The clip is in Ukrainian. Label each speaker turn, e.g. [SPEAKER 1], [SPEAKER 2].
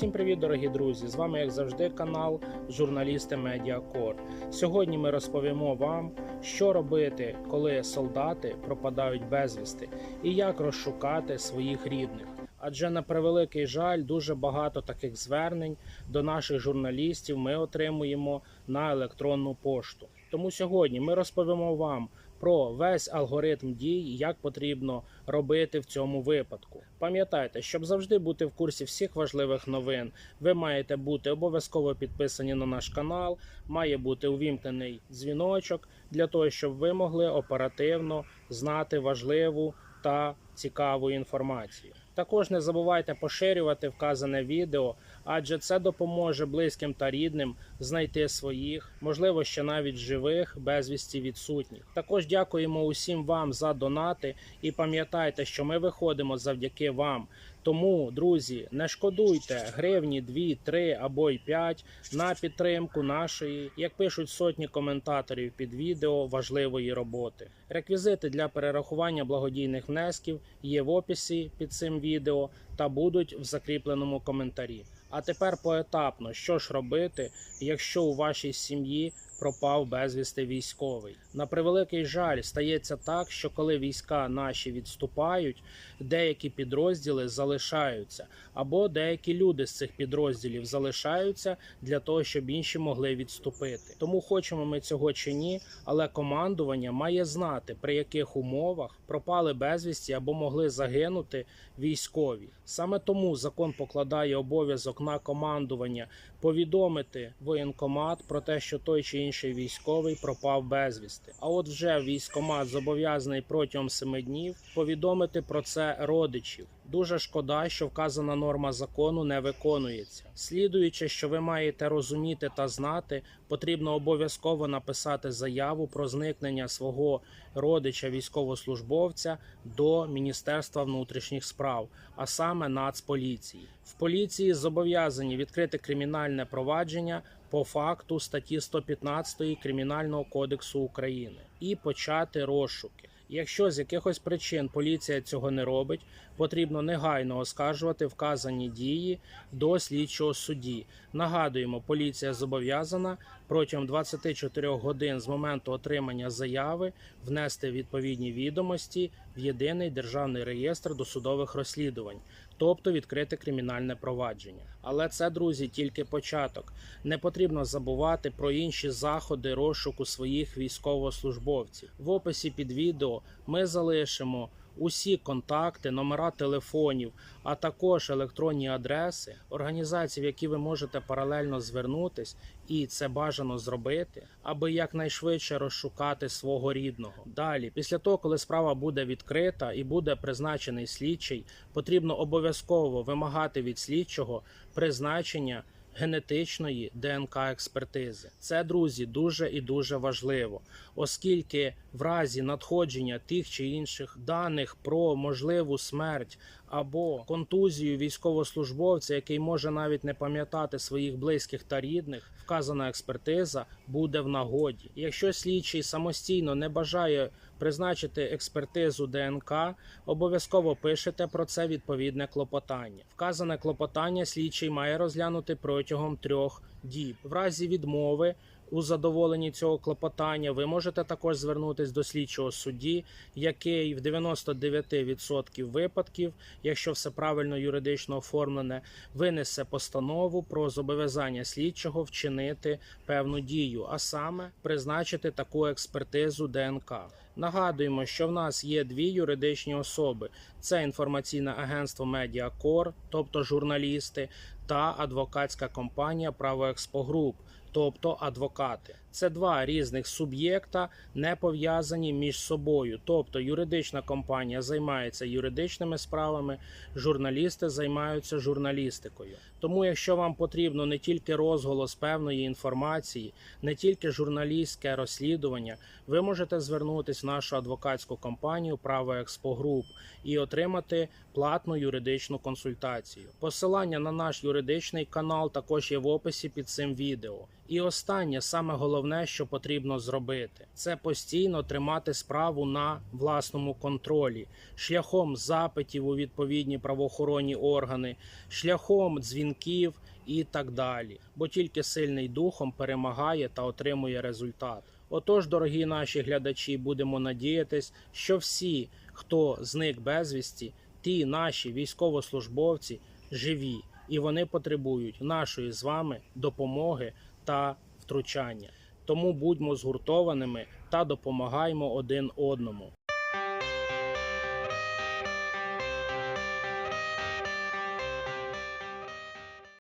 [SPEAKER 1] Усім привіт, дорогі друзі! З вами, як завжди, канал Журналісти Медіакор. Сьогодні ми розповімо вам, що робити, коли солдати пропадають безвісти, і як розшукати своїх рідних. Адже на превеликий жаль, дуже багато таких звернень до наших журналістів ми отримуємо на електронну пошту. Тому сьогодні ми розповімо вам про весь алгоритм дій, як потрібно робити в цьому випадку. Пам'ятайте, щоб завжди бути в курсі всіх важливих новин, ви маєте бути обов'язково підписані на наш канал, має бути увімкнений дзвіночок для того, щоб ви могли оперативно знати важливу та цікаву інформацію. Також не забувайте поширювати вказане відео, адже це допоможе близьким та рідним знайти своїх, можливо, ще навіть живих, безвісті відсутніх. Також дякуємо усім вам за донати і пам'ятайте, що ми виходимо завдяки вам. Тому, друзі, не шкодуйте гривні 2, 3 або й 5 на підтримку нашої, як пишуть сотні коментаторів під відео важливої роботи. Реквізити для перерахування благодійних внесків є в описі під цим відео та будуть в закріпленому коментарі. А тепер поетапно, що ж робити, якщо у вашій сім'ї пропав безвісти військовий. На превеликий жаль, стається так, що коли війська наші відступають, деякі підрозділи залишаються, або деякі люди з цих підрозділів залишаються для того, щоб інші могли відступити. Тому хочемо ми цього чи ні, але командування має знати, при яких умовах пропали безвісті або могли загинути військові. Саме тому закон покладає обов'язок на командування повідомити воєнкомат про те, що той чи інший військовий пропав безвісти. А от вже військомат зобов'язаний протягом семи днів повідомити про це родичів. Дуже шкода, що вказана норма закону не виконується. Слідуючи, що ви маєте розуміти та знати, потрібно обов'язково написати заяву про зникнення свого родича військовослужбовця до Міністерства внутрішніх справ, а саме Нацполіції. В поліції зобов'язані відкрити кримінальне провадження по факту статті 115 Кримінального кодексу України і почати розшуки. Якщо з якихось причин поліція цього не робить, потрібно негайно оскаржувати вказані дії до слідчого судді. Нагадуємо, поліція зобов'язана протягом 24 годин з моменту отримання заяви внести відповідні відомості в єдиний державний реєстр досудових розслідувань, тобто відкрити кримінальне провадження. Але це, друзі, тільки початок. Не потрібно забувати про інші заходи розшуку своїх військовослужбовців. В описі під відео ми залишимо усі контакти, номера телефонів, а також електронні адреси організацій, в які ви можете паралельно звернутись, і це бажано зробити, аби якнайшвидше розшукати свого рідного. Далі, після того, коли справа буде відкрита і буде призначений слідчий, потрібно обов'язково вимагати від слідчого призначення генетичної ДНК експертизи. Це, друзі, дуже і дуже важливо, оскільки в разі надходження тих чи інших даних про можливу смерть або контузію військовослужбовця, який може навіть не пам'ятати своїх близьких та рідних, вказана експертиза буде в нагоді. Якщо слідчий самостійно не бажає призначити експертизу ДНК, обов'язково пишете про це відповідне клопотання. Вказане клопотання слідчий має розглянути протягом трьох діб. В разі відмови у задоволенні цього клопотання ви можете також звернутися до слідчого судді, який в 99% випадків, якщо все правильно юридично оформлене, винесе постанову про зобов'язання слідчого вчинити певну дію, а саме призначити таку експертизу ДНК. Нагадуємо, що в нас є дві юридичні особи: це інформаційне агентство Медіакор, тобто журналісти, та адвокатська компанія Правоекспогруп, тобто адвокати. Це два різних суб'єкта, не пов'язані між собою. Тобто юридична компанія займається юридичними справами, журналісти займаються журналістикою. Тому, якщо вам потрібно не тільки розголос певної інформації, не тільки журналістське розслідування, ви можете звернутися в нашу адвокатську компанію Право Експогруп і отримати платну юридичну консультацію. Посилання на наш юридичний канал також є в описі під цим відео. І останнє, саме головне, що потрібно зробити, це постійно тримати справу на власному контролі, шляхом запитів у відповідні правоохоронні органи, шляхом дзвінків і так далі. Бо тільки сильний духом перемагає та отримує результат. Отож, дорогі наші глядачі, будемо надіятись, що всі, хто зник безвісті, ті наші військовослужбовці живі, і вони потребують нашої з вами допомоги та втручання. Тому будьмо згуртованими та допомагаємо один одному.